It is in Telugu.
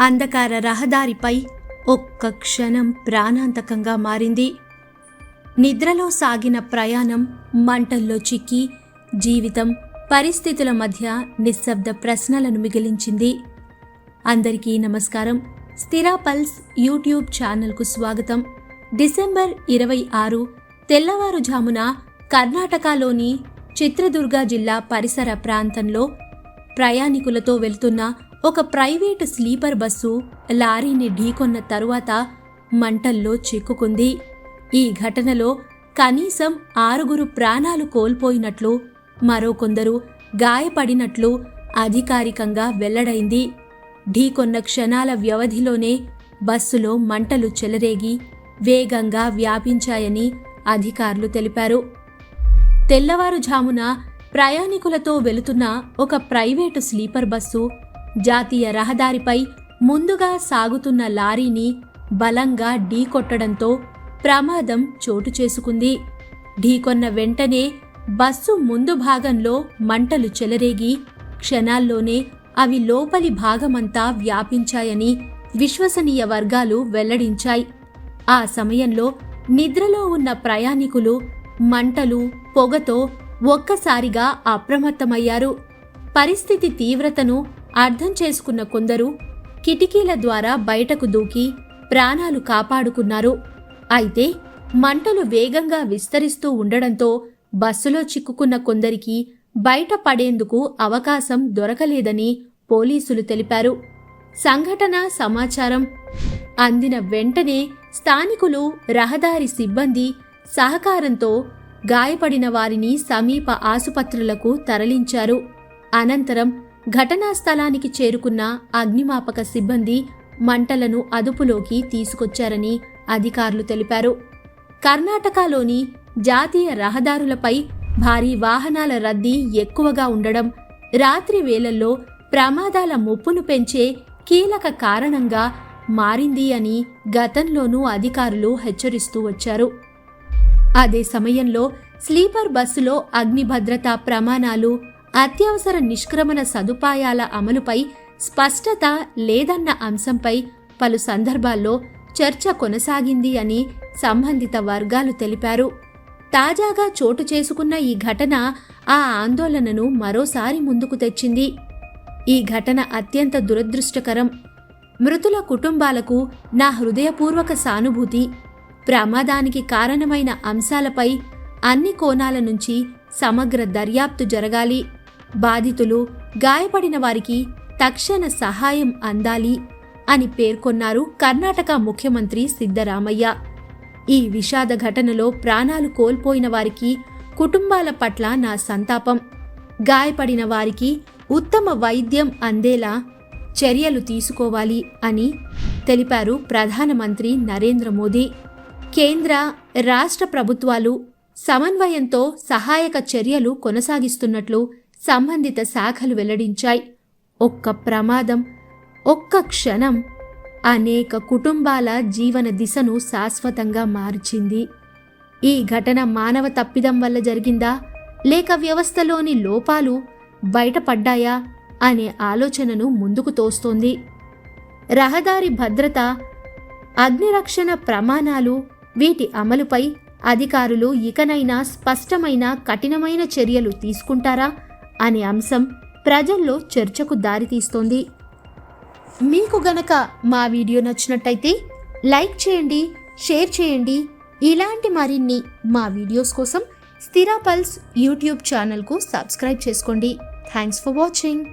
అంధకార రహదారిపై ఒక్క క్షణం ప్రాణాంతకంగా మారింది. నిద్రలో సాగిన ప్రయాణం మంటల్లో చిక్కి జీవితం పరిస్థితుల మధ్య నిశ్శబ్ద ప్రశ్నలను మిగిలించింది. అందరికీ నమస్కారం. స్థిరా పల్స్ యూట్యూబ్ ఛానల్కు స్వాగతం. డిసెంబర్ ఇరవై ఆరు తెల్లవారుజామున కర్ణాటకలోని చిత్రదుర్గ జిల్లా పరిసర ప్రాంతంలో ప్రయాణికులతో వెళ్తున్న ఒక ప్రైవేటు స్లీపర్ బస్సు లారీని ఢీకొన్న తరువాత మంటల్లో చిక్కుకుంది. ఈ ఘటనలో కనీసం ఆరుగురు ప్రాణాలు కోల్పోయినట్లు మరో కొందరు గాయపడినట్లు అధికారికంగా వెల్లడైంది. ఢీకొన్న క్షణాల వ్యవధిలోనే బస్సులో మంటలు చెలరేగి వేగంగా వ్యాపించాయని అధికారులు తెలిపారు. తెల్లవారుజామున ప్రయాణికులతో వెళుతున్న ఒక ప్రైవేటు స్లీపర్ బస్సు జాతీయ రహదారిపై ముందుగా సాగుతున్న లారీని బలంగా ఢీకొట్టడంతో ప్రమాదం చోటు చేసుకుంది. ఢీకొన్న వెంటనే బస్సు ముందు భాగంలో మంటలు చెలరేగి క్షణాల్లోనే అవి లోపలి భాగమంతా వ్యాపించాయని విశ్వసనీయ వర్గాలు వెల్లడించాయి. ఆ సమయంలో నిద్రలో ఉన్న ప్రయాణికులు మంటలు పొగతో ఒక్కసారిగా అప్రమత్తమయ్యారు. పరిస్థితి తీవ్రతను అర్థం చేసుకున్న కొందరు కిటికీల ద్వారా బయటకు దూకి ప్రాణాలు కాపాడుకున్నారు. అయితే మంటలు వేగంగా విస్తరిస్తూ ఉండడంతో బస్సులో చిక్కుకున్న కొందరికి బయటపడేందుకు అవకాశం దొరకలేదని పోలీసులు తెలిపారు. సంఘటన సమాచారం అందిన వెంటనే స్థానికులు రహదారి సిబ్బంది సహకారంతో గాయపడిన వారిని సమీప ఆసుపత్రులకు తరలించారు. అనంతరం ఘటనా స్థలానికి చేరుకున్న అగ్నిమాపక సిబ్బంది మంటలను అదుపులోకి తీసుకొచ్చారని అధికారులు తెలిపారు. కర్ణాటకలోని జాతీయ రహదారులపై భారీ వాహనాల రద్దీ ఎక్కువగా ఉండడం రాత్రి వేళల్లో ప్రమాదాల ముప్పును పెంచే కీలక కారణంగా మారింది అని గతంలోనూ అధికారులు హెచ్చరిస్తూ వచ్చారు. అదే సమయంలో స్లీపర్ బస్సులో అగ్నిభద్రతా ప్రమాణాలు అత్యవసర నిష్క్రమణ సదుపాయాల అమలుపై స్పష్టత లేదన్న అంశంపై పలు సందర్భాల్లో చర్చ కొనసాగింది అని సంబంధిత వర్గాలు తెలిపారు. తాజాగా చోటు చేసుకున్న ఈ ఘటన ఆ ఆందోళనను మరోసారి ముందుకు తెచ్చింది. ఈ ఘటన అత్యంత దురదృష్టకరం. మృతుల కుటుంబాలకు నా హృదయపూర్వక సానుభూతి. ప్రమాదానికి కారణమైన అంశాలపై అన్ని కోణాల నుంచి సమగ్ర దర్యాప్తు జరగాలి. బాధితులు గాయపడిన వారికి తక్షణ సహాయం అందాలి అని పేర్కొన్నారు కర్ణాటక ముఖ్యమంత్రి సిద్ధరామయ్య. ఈ విషాద ఘటనలో ప్రాణాలు కోల్పోయిన వారికి కుటుంబాల పట్ల నా సంతాపం. గాయపడిన వారికి ఉత్తమ వైద్యం అందేలా చర్యలు తీసుకోవాలి అని తెలిపారు ప్రధానమంత్రి నరేంద్ర మోదీ. కేంద్ర రాష్ట్ర ప్రభుత్వాలు సమన్వయంతో సహాయక చర్యలు కొనసాగిస్తున్నట్లు సంబంధిత శాఖలు వెల్లడించాయి. ఒక్క ప్రమాదం ఒక్క క్షణం అనేక కుటుంబాల జీవన దిశను శాశ్వతంగా మార్చింది. ఈ ఘటన మానవ తప్పిదం వల్ల జరిగిందా? లేక వ్యవస్థలోని లోపాలు బయటపడ్డాయా? అనే ఆలోచనను ముందుకు తోస్తోంది. రహదారి భద్రత అగ్నిరక్షణ ప్రమాణాలు వీటి అమలుపై అధికారులు ఇకనైనా స్పష్టమైన కఠినమైన చర్యలు తీసుకుంటారా? అనే అంశం ప్రజల్లో చర్చకు దారితీస్తోంది మీకు గనక మా వీడియో నచ్చినట్టయితే లైక్ చేయండి షేర్ చేయండి. ఇలాంటి మరిన్ని మా వీడియోస్ కోసం స్థిరా పల్స్ యూట్యూబ్ ఛానల్కు సబ్స్క్రైబ్ చేసుకోండి. Thanks for watching.